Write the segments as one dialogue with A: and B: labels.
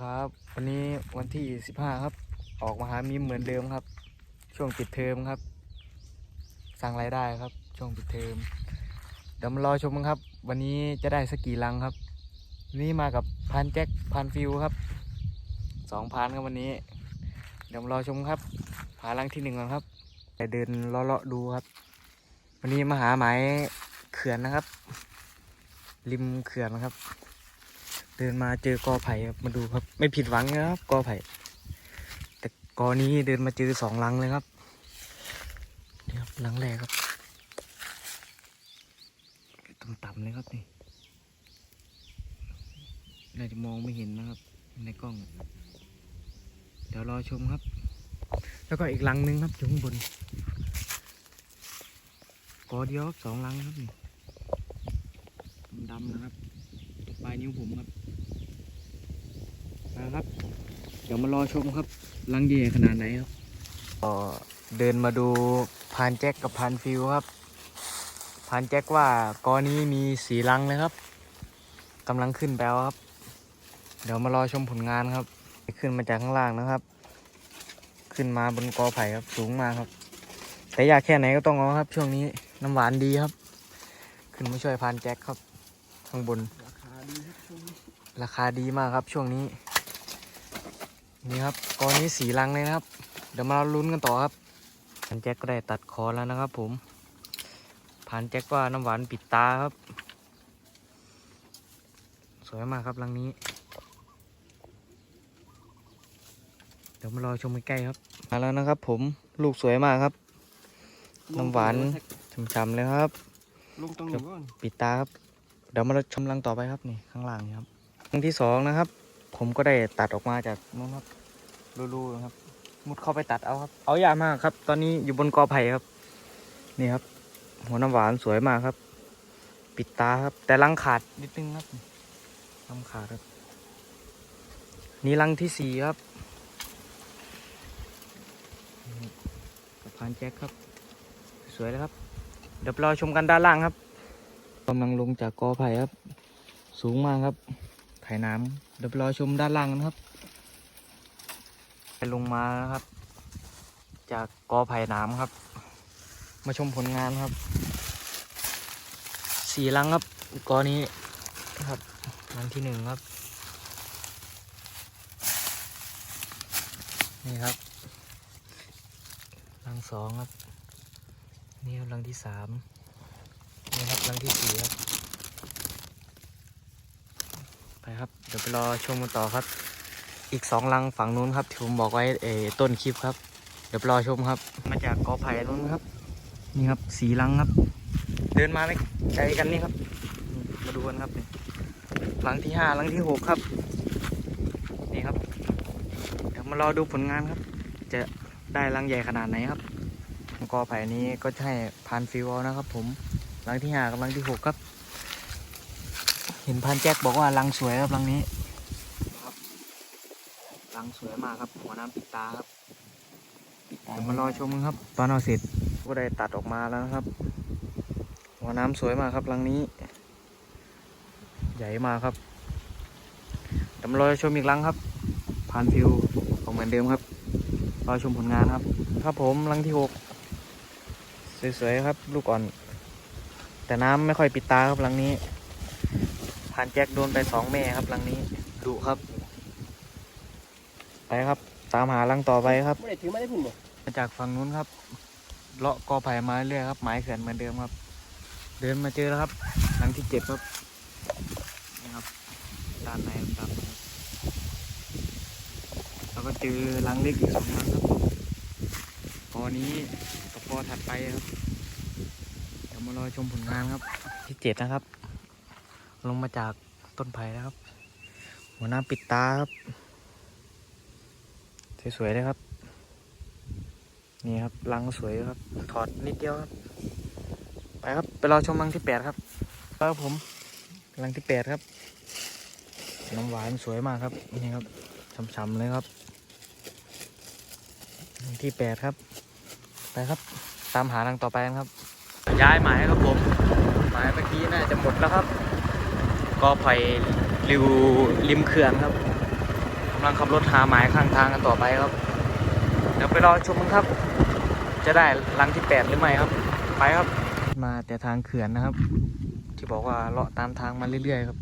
A: ครับ วันนี้วันที่ 15 ครับ ออกมาหามิมเหมือนเดิมครับ ช่วงปิดเทอมครับ สร้างรายได้ครับ ช่วงปิดเทอมเดี๋ยวมารอชมกันครับ วันนี้จะได้สักกี่ลังครับ นี่มากับพานแจ็คพานฟิวครับสองพานครับวันนี้ เดี๋ยวมารอชมครับ หาลังที่หนึ่งก่อนครับไปเดินเลาะๆดูครับ วันนี้มาหาหมายเขื่อนนะครับ ริมเขื่อนนะครับ เดินมาเจอกอไผ่ครับมาดูครับ ไม่ผิดหวังนะครับกอไผ่ แต่กอนี้เดินมาเจอสองลังเลยครับนี่ครับลังแรกครับต่ำๆเลยครับนี่น่าจะมองไม่เห็นนะครับ ในกล้อง เดี๋ยวรอชมครับ แล้วก็อีกลังหนึงครับอยู่ข้างบนกอเดียวสองลังครับนี่ดำๆนะครับปลายนิ้วผมครับ นะครับ เดี๋ยวมารอชมครับลังใหญ่ขนาดไหนครับก็เดินมาดูพานแจ็คกับพานฟิวครับ พานแจ็คว่ากอนี้มีสีลังเลยครับกำลังขึ้นแปลวครับ เดี๋ยวมารอชมผลงานครับ ขึ้นมาจากข้างล่างนะครับ ขึ้นมาบนกอไผ่ครับสูงมากครับ แต่อยากแค่ไหนก็ต้องเอาครับ ช่วงนี้น้ำหวานดีครับ ขึ้นมาช่วยพานแจ็คครับ ข้างบน
B: ราคาดีครับช่วงนี้
A: ราคาดีมากครับช่วงนี้ นี่ครับกอนี้สีลังเลยนะครับ เดี๋ยวมาลุ้นกันต่อครับพันแจ็คก็ได้ตัดคอแล้วนะครับ ผมพันแจ็คว่าน้ำหวานปิดตาครับ สวยมากครับลังนี้ เดี๋ยวมารอชมใกล้ๆครับมาแล้วนะครับ ผมลูกสวยมากครับ น้ำหวานช้ำๆเลยครับ
B: ลงตรงนี้ก่อน
A: ปิดตาครับ เดี๋ยวมาชมรังต่อไปครับนี่ข้างล่างนี่ครับรังที่สองนะครับ ผมก็ได้ตัดออกมาจากนู้นครับ รูๆนะครับ มุดเข้าไปตัดเอาครับ เอายากมากครับ ตอนนี้อยู่บนกอไผ่ครับ นี่ครับ หัวน้ำหวานสวยมากครับ ปิดตาครับ แต่รังขาดนิดนึงครับรังขาดครับ นี่รังที่สี่ครับนี่กับพานแจ็คครับ สวยเลยครับ เดี๋ยวรอชมกันด้านล่างครับกำลังลงจากกอไผ่ครับ สูงมากครับไผ่น้ำเดี๋ยวไปรอชมด้านล่างกันครับไป ลงมานะครับ จากกอไผ่น้ำครับ มาชมผลงานครับสี่ลังครับกอนี้ครับลังที่หนึ่งครับ นี่ครับลังสองครับ นี่ครับลังที่สามนี่ครับลังที่สี่ครับไปครับ เดี๋ยวไปรอชมกันต่อครับ อีกสองลังฝั่งนู้นครับที่ผมบอกไว้เอต้นคลิปครับ เดี๋ยวรอชมครับ มาจากกอไผ่นู้นครับ นี่ครับสีลังครับ เดินมาไม่ไกลกันนี่ครับ มาดูกันครับนี่ลังที่ห้าลังที่หกครับ นี่ครับ เดี๋ยวมารอดูผลงานครับ จะได้ลังใหญ่ขนาดไหนครับกอไผ่นี้ก็ใช่พานฟิวอานะครับ ผมรังที่ห้ากับรังที่หกครับ เห็นพานแจ็คบอกว่ารังสวยครับรังนี้ งสวยมากครับ หัวน้ำปิดตาครับเดี๋ยวมารอชมครับ ตอนเอาเสร็จก็ได้ตัดออกมาแล้วนะครับ หัวน้ำสวยมากครับรังนี้ ใหญ่มากครับเดี๋ยวมารอชมอีกรังครับพานฟิวของเหมือนเดิมครับรอชมผลงานครับ ครับผมรังที่หกสวยๆครับ ลูกอ่อน แต่น้ำไม่ค่อยปิดตาครับหลังนี้ผ่านแจ็คโดนไปสองแม่ครับหลังนี้ดุครับ ไปครับ ตามหาหลังต่อไปครับ
B: ไม่ได้ถือไม่ได้พุ่นบ่
A: มาจากฝั่งนู้นครับ เลาะกอไผ่มาเรื่อยครับ หมายเขื่อนเหมือนเดิมครับ เดินมาเจอแล้วครับหลังที่เจ็ดครับนี่ครับ ด้านในครับแล้วก็เจอหลังเล็กอีกสองหลังครับกอนี้กับกอถัดไปครับเดี๋ยวมารอชมผลงานครับ ที่เจ็ดนะครับ ลงมาจากต้นไผ่นะครับ หัวหน้าปิดตาครับ สวยๆเลยครับ นี่ครับรังสวยครับ ถอดนิดเดียวครับ ไปครับ ไปรอชมรังที่แปดครับครับผมรังที่แปดครับ น้ำหวานสวยมากครับ นี่ครับฉ่ำๆเลยครับรังที่แปดครับ ไปครับ ตามหารังต่อไปกันครับ ย้ายหมายครับผมหมายเมื่อกี้น่าจะหมดแล้วครับ ก็ไผ่ริวริมเขื่อนครับำ ลังขับรถหาหมายข้างทางกันต่อไปครับ เดี๋ยวไปรอชมกันครับ จะได้รังที่แปดหรือไม่ครับ ไปครับ มาแต่ทางเขื่อนนะครับ ที่บอกว่าเลาะตามทางมาเรื่อยๆครับ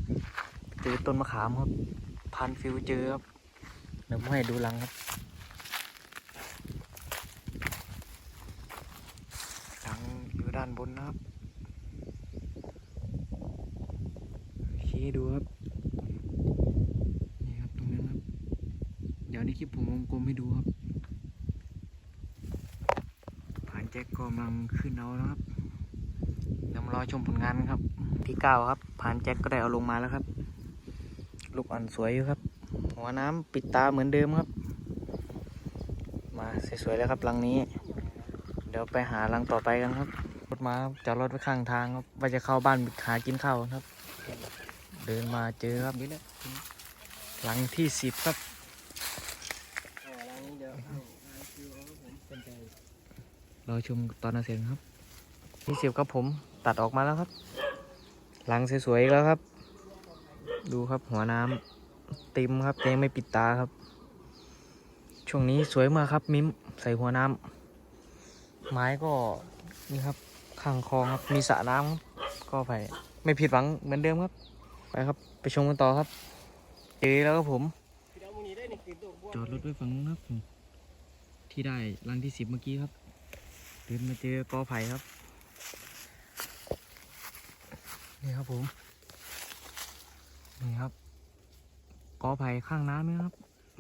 A: เจอต้นมะขามครับ พันฟิวเจอครับเดี๋ยวผมให้ดูรังครับรังอยู่ด้านบนนะครับชี้ดูครับตรงนั้นครับ เดี๋ยวในคลิปผมวงกลมให้ดูครับ ผ่าน แจ็คก็กำลังขึ้นเอานะครับเดี๋ยวมารอชมผลงานครับ ที่เก้าครับผ่านแจ็คก็ได้เอาลงมาแล้วครับ ลูกอ่อนสวยอยู่ครับ หัวน้ำปิดตาเหมือนเดิมครับ มาสวยๆแล้วครับรังนี้ เดี๋ยวไปหารังต่อไปกันครับรถมาจอดรถไว้ข้างทางครับว่าจะเข้าบ้านหากินข้าวครับ เดินมาเจอครับนี่แหละหลังที่สิบครับ
B: อ๋อร้านนี้เดี๋ยวเอาร้านคิวเอาครับผมสนใจ
A: รอชมตอนนาเสร็จครับที่สิบครับผมตัดออกมาแล้วครับ หลังสวยๆอีกแล้วครับ ดูครับหัวน้ำเต็มครับยังไม่ปิดตาครับ ช่วงนี้สวยมากครับมิ้มใส่หัวน้ำไม้ก็นี่ครับข้างคลองครับมีสระน้ำครับก็ไปไม่ผิดหวังเหมือนเดิมครับ ไปครับไปชมกันต่อครับเจอแล้วครับผม
B: พี่ดาวมึงนี่ได้นี่คือตัวบัว
A: จอดรถไว้ฝั่งนู้นครับผมที่ได้รังที่สิบเมื่อกี้ครับ เดินมาเจอกอไผ่ครับ นี่ครับผม นี่ครับ กอไผ่ข้างน้ำนี่ครับ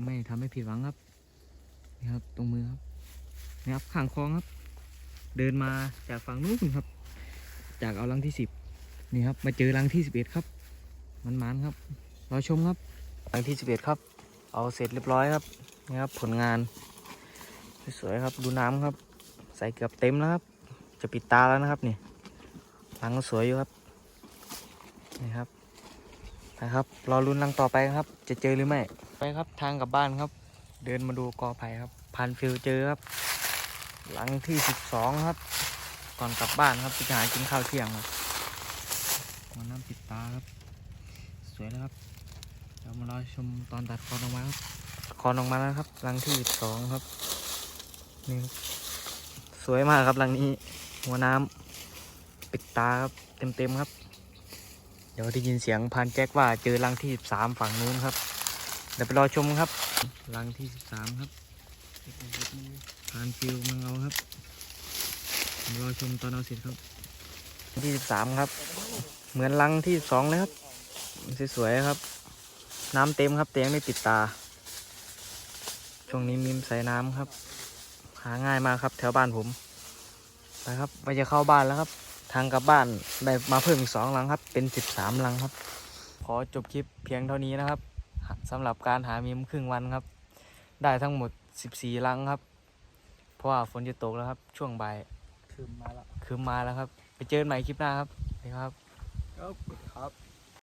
A: ไม่ทำให้ผิดหวังครับ นี่ครับ ตรงมือครับ นี่ครับข้างคลองครับ เดินมาจากฝั่งนู้นครับ จากเอารังที่สิบนี่ครับ มาเจอรังที่สิบเอ็ดครับ มันมันครับ รอชมครับรังที่สิบเอ็ดครับ เอาเสร็จเรียบร้อยครับ นี่ครับผลงานสวยๆครับ ดูน้ำครับ ใส่เกือบเต็มแล้วครับ จะปิดตาแล้วนะครับนี่รังก็สวยอยู่ครับนี่ครับนะครับรอรุนรังต่อไปครับ จะเจอหรือไม่ไปครับทางกลับบ้านครับ เดินมาดูกอไผ่ครับพันฟิลเจอครับหลังที่สิบสองครับ ก่อนกลับบ้านครับไปหากินข้าวเที่ยงครับมาน้ำปิดตาครับ สวยแล้วครับเดี๋ยวมารอชมตอนตัดคอนออกมาครับคอนออกมาแล้วครับรังที่สิบสองครับนี่ครับ สวยมากครับรังนี้ หัวน้ำปิดตาครับเต็มๆครับ เดี๋ยวได้ยินเสียงพานแจ็คว่าเจอรังที่สิบสามฝั่งนู้นครับ เดี๋ยวไปรอชมครับ รังที่สิบสามครับพานฟิวมังเอาครับรอชมตอนเอาเสร็จครับ ที่สิบสามครับ เหมือนรังที่สองเลยครับ สวยๆครับ น้ำเต็มครับแต่ยังไม่ปิดตา ช่วงนี้มีใส่น้ำครับ หาง่ายมากครับ แถวบ้านผมไปครับไปจะเข้าบ้านแล้วครับ ทางกลับบ้านได้มาเพิ่มอีกสองลังครับ เป็นสิบสามลังครับ ขอจบคลิปเพียงเท่านี้นะครับสำหรับการหามีมครึ่งวันครับ ได้ทั้งหมดสิบสี่ลังครับ เพราะว่าฝนจะตกแล้วครับ ช่วงบ่าย
B: คืมมาแล้ว
A: คืมมาแล้วครับ ไปเจอกันใหม่คลิปหน้าครับสวัสดีครับ
B: ครับครับ